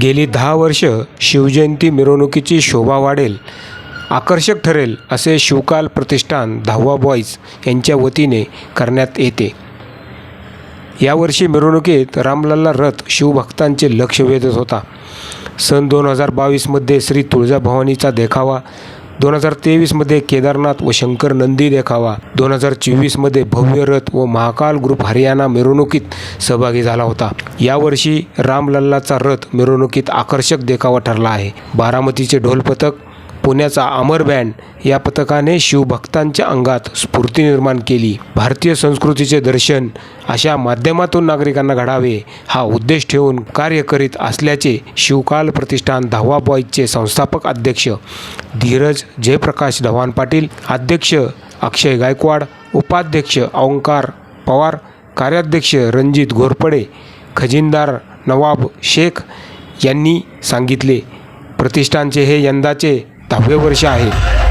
गेली दहा वर्ष शिवजयंती मिरवणुकीची शोभा वाढेल आकर्षक ठरेल असे शिवकाल प्रतिष्ठान दहावा बॉईज यांच्या वतीने करण्यात येते. यावर्षी मिरवणुकीत रामलल्ला रथ शिवभक्तांचे लक्ष वेधत होता. सन दोन हजार बावीसमध्ये श्री तुळजाभवानीचा देखावा दोन हजार तेवीसमध्ये केदारनाथ व शंकर नंदी देखावा. दोन हजार चोवीसमध्ये भव्य रथ व महाकाल ग्रुप हरियाणा मिरवणुकीत सहभागी झाला होता. यावर्षी रामलल्लाचा रथ मिरवणुकीत आकर्षक देखावा ठरला आहे. बारामतीचे ढोल पथक पुण्याचा अमर बँड या पथकाने शिवभक्तांच्या अंगात स्फूर्ती निर्माण केली. भारतीय संस्कृतीचे दर्शन अशा माध्यमातून नागरिकांना घडावे हा उद्देश ठेवून कार्य करीत असल्याचे शिवकाल प्रतिष्ठान धावा बॉईजचे संस्थापक अध्यक्ष धीरज जयप्रकाश धवान पाटील अध्यक्ष अक्षय गायकवाड उपाध्यक्ष ओंकार पवार कार्याध्यक्ष रणजित घोरपडे खजिनदार नवाब शेख यांनी सांगितले. प्रतिष्ठानचे हे यंदाचे दहावे वर्ष आहे.